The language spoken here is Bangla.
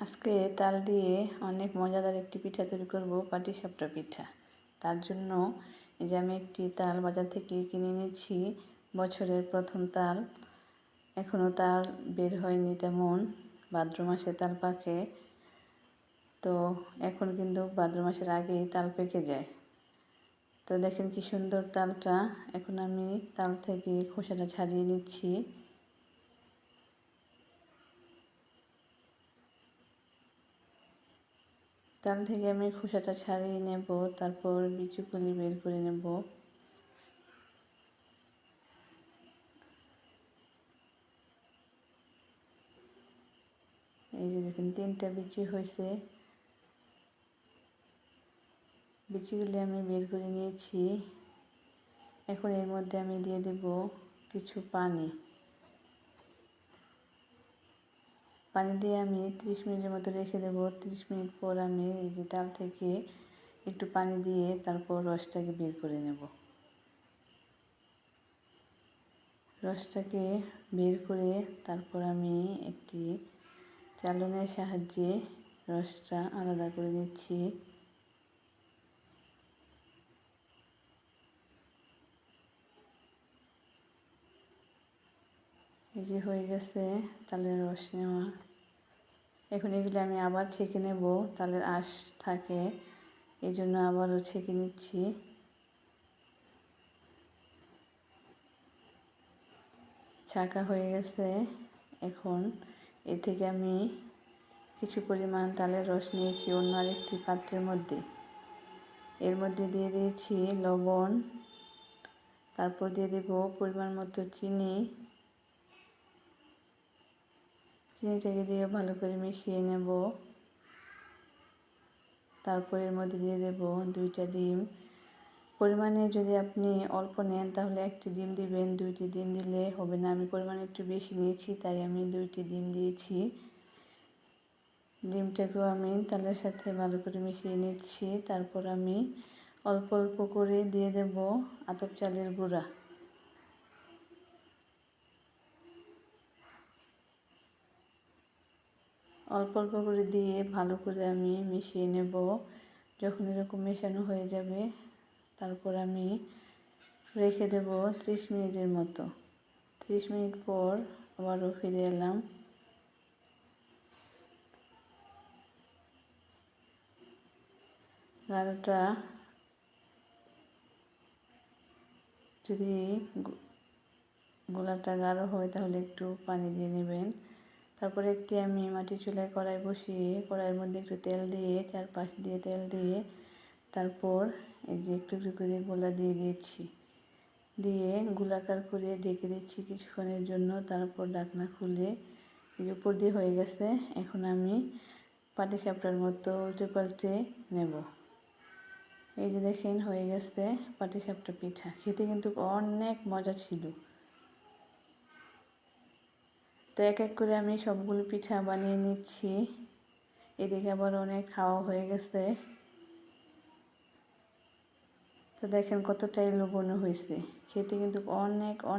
আজকে তাল দিয়ে অনেক মজাদার একটি পিঠা তৈরি করব পাটিসাপটা পিঠা। তার জন্য এই যে আমি একটি তাল বাজার থেকে কিনে এনেছি, বছরের প্রথম তাল। এখনও তাল বের হয়নি তেমন, ভাদ্র মাসে তাল পাকে। তো এখন কিন্তু ভাদ্র মাসের আগেই তাল পেকে যায়। তো দেখেন কি সুন্দর তালটা। এখন আমি তাল থেকে খোসাটা ছাড়িয়ে নিচ্ছি। তাল থেকে আমি খোসাটা ছাড়িয়ে নেব, তারপর বিচুগুলি বের করে নেব। এই যে দেখেন, তিনটা বিচি হয়েছে। বিচিগুলি আমি বের করে নিয়েছি। এখন এর মধ্যে আমি দিয়ে দেব কিছু পানি। পানি দিয়ে আমি ত্রিশ মিনিটের মতো রেখে দেব। ত্রিশ মিনিট পর আমি এই যে তাল থেকে একটু পানি দিয়ে তারপর রসটাকে বের করে নেব। রসটাকে বের করে তারপর আমি একটি চালনের সাহায্যে রসটা আলাদা করে নিচ্ছি। এই যে হয়ে গেছে তালের রস নেওয়া। এখন এগুলো আমি আবার ছেঁকে নেব তালের আঁশ থাকে এই জন্য আবারও ছেঁকে নিচ্ছি। ছাকা হয়ে গেছে, এখন এ থেকে আমি কিছু পরিমাণ তালের রস নিয়েছি অন্য আরেকটি পাত্রের মধ্যে। এর মধ্যে দিয়ে দিয়েছি লবণ, তারপর দিয়ে দেব পরিমাণ মতো চিনি চিনিটাকে দিয়ে ভালো করে মিশিয়ে নেব। তারপর এর মধ্যে দিয়ে দেব দুইটা ডিম। পরিমাণে যদি আপনি অল্প নেন, তাহলে একটি ডিম দিবেন। দুইটি ডিম দিলে হবে না, আমি পরিমাণে একটু বেশি নিয়েছি, তাই আমি দুইটি ডিম দিয়েছি। ডিমটাকেও আমি তালের সাথে ভালো করে মিশিয়ে নিচ্ছি। তারপর আমি অল্প অল্প করে দিয়ে দেব আতপ চালের গুঁড়া। অল্প অল্প করে দিয়ে ভালো করে আমি মিশিয়ে নেব। যখন এরকম মেশানো হয়ে যাবে, তারপর আমি রেখে দেব ত্রিশ মিনিটের মতো। ত্রিশ মিনিট পর আবারও ফিরে এলাম। গাঢ়টা যদি গোলাটা গাঢ় হয়, তাহলে একটু পানি দিয়ে নেবেন। তারপরে একটি আমি মাটি চুলায় কড়াই বসিয়ে, কড়াইয়ের মধ্যে একটু তেল দিয়ে, চারপাশ দিয়ে তেল দিয়ে তারপর এই যে একটু একটু করে গোলা দিয়ে দিয়েছি। দিয়ে গোলাকার করে ঢেকে দিচ্ছি কিছুক্ষণের জন্য, তারপর ডাকনা খুলে এই যে উপর দিয়ে হয়ে গেছে, এখন আমি পাটি সাপটার মতো উল্টে পাল্টে নেব। এই যে দেখেন হয়ে গেছে পাটি সাপটা পিঠা, খেতে কিন্তু অনেক মজা ছিল। তো এক এক করে আমি সবগুলো পিঠা বানিয়ে নিচ্ছি। এদিকে আবার অনেক খাওয়া হয়ে গেছে। তো দেখেন কতটাই লোভনীয় হয়েছে। খেতে কিন্তু অনেক অনেক